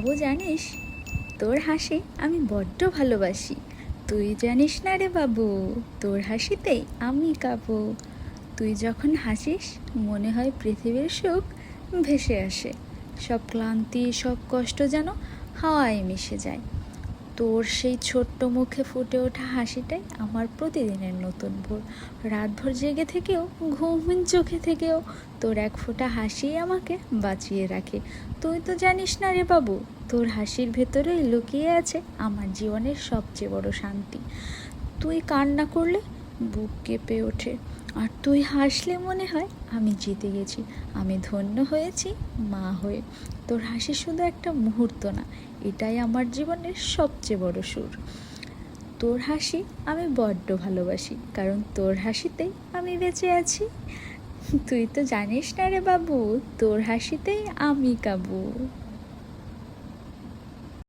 বাবু জানিস, তোর হাসি আমি বড্ড ভালোবাসি। তুই জানিস না রে বাবু, তোর হাসিতে আমি কাবু। তুই যখন হাসিস, মনে হয় পৃথিবীর সুখ ভেসে আসে। সব ক্লান্তি, সব কষ্ট যেন হাওয়ায় মিশে যায়। তোর সেই ছোট্ট মুখে ফুটে ওঠা হাসিটাই আমার প্রতিদিনের নতুন ভোর। রাতভর জেগে থেকেও ঘুমিন চোখে থেকেও তোর এক ফোঁটা হাসি আমাকে বাঁচিয়ে রাখে। তুই তো জানিস না রে বাবু, তোর হাসির ভেতরেই লুকিয়ে আছে আমার জীবনের সবচেয়ে বড় শান্তি। তুই কান্না করলে বুক কেঁপে ওঠে। আর তুই হাসলে মনে হয় আমি জিতে গেছি। আমি ধন্য হয়েছি মা হয়ে। তোর হাসি শুধু একটা মুহূর্ত না, এটাই আমার জীবনের সবচেয়ে বড় সুর। তোর হাসি আমি বড্ড ভালোবাসি, কারণ তোর হাসিতেই আমি বেঁচে আছি। তুই তো জানিস না রে বাবু, তোর হাসিতেই আমি কাবু।